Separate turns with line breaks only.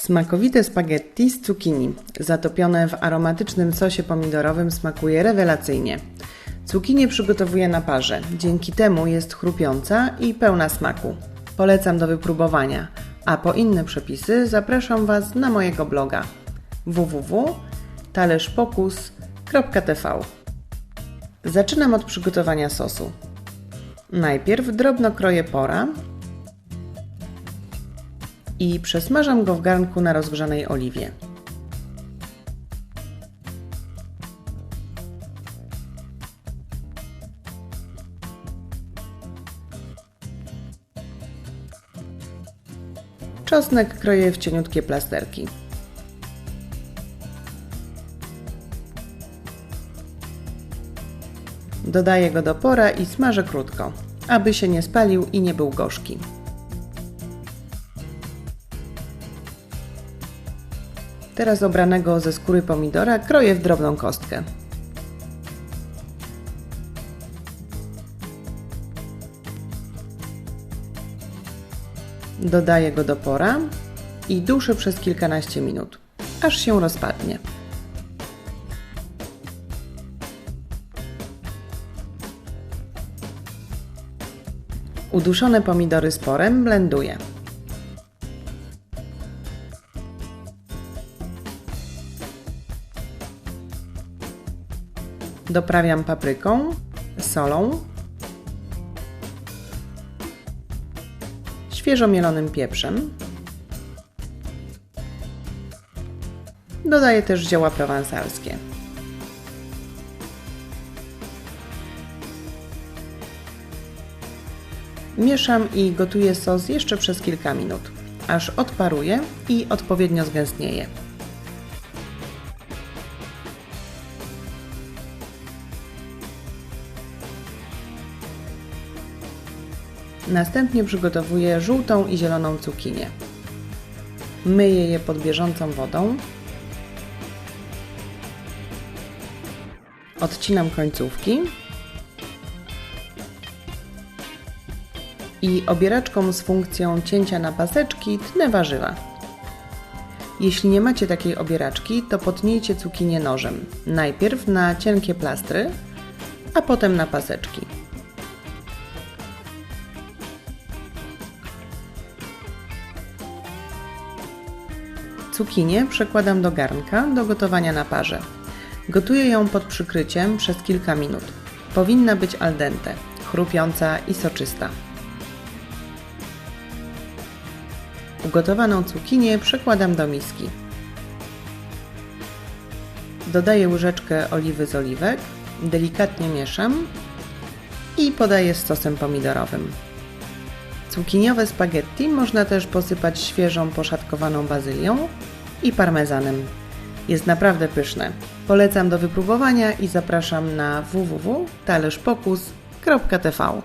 Smakowite spaghetti z cukinii, zatopione w aromatycznym sosie pomidorowym, smakuje rewelacyjnie. Cukinię przygotowuję na parze, dzięki temu jest chrupiąca i pełna smaku. Polecam do wypróbowania, a po inne przepisy zapraszam Was na mojego bloga www.talerzpokus.tv Zaczynam od przygotowania sosu. Najpierw drobno kroję pora i przesmażam go w garnku na rozgrzanej oliwie. Czosnek kroję w cieniutkie plasterki. Dodaję go do pora i smażę krótko, aby się nie spalił i nie był gorzki. Teraz obranego ze skóry pomidora kroję w drobną kostkę. Dodaję go do pora i duszę przez kilkanaście minut, aż się rozpadnie. Uduszone pomidory z porem blenduję. Doprawiam papryką, solą, świeżo mielonym pieprzem. Dodaję też zioła prowansalskie. Mieszam i gotuję sos jeszcze przez kilka minut, aż odparuje i odpowiednio zgęstnieje. Następnie przygotowuję żółtą i zieloną cukinię. Myję je pod bieżącą wodą. Odcinam końcówki i obieraczką z funkcją cięcia na paseczki tnę warzywa. Jeśli nie macie takiej obieraczki, to potnijcie cukinię nożem. Najpierw na cienkie plastry, a potem na paseczki. Cukinię przekładam do garnka do gotowania na parze. Gotuję ją pod przykryciem przez kilka minut. Powinna być al dente, chrupiąca i soczysta. Ugotowaną cukinię przekładam do miski. Dodaję łyżeczkę oliwy z oliwek, delikatnie mieszam i podaję z sosem pomidorowym. Cukiniowe spaghetti można też posypać świeżą poszatkowaną bazylią i parmezanem. Jest naprawdę pyszne. Polecam do wypróbowania i zapraszam na www.talerzpokus.tv.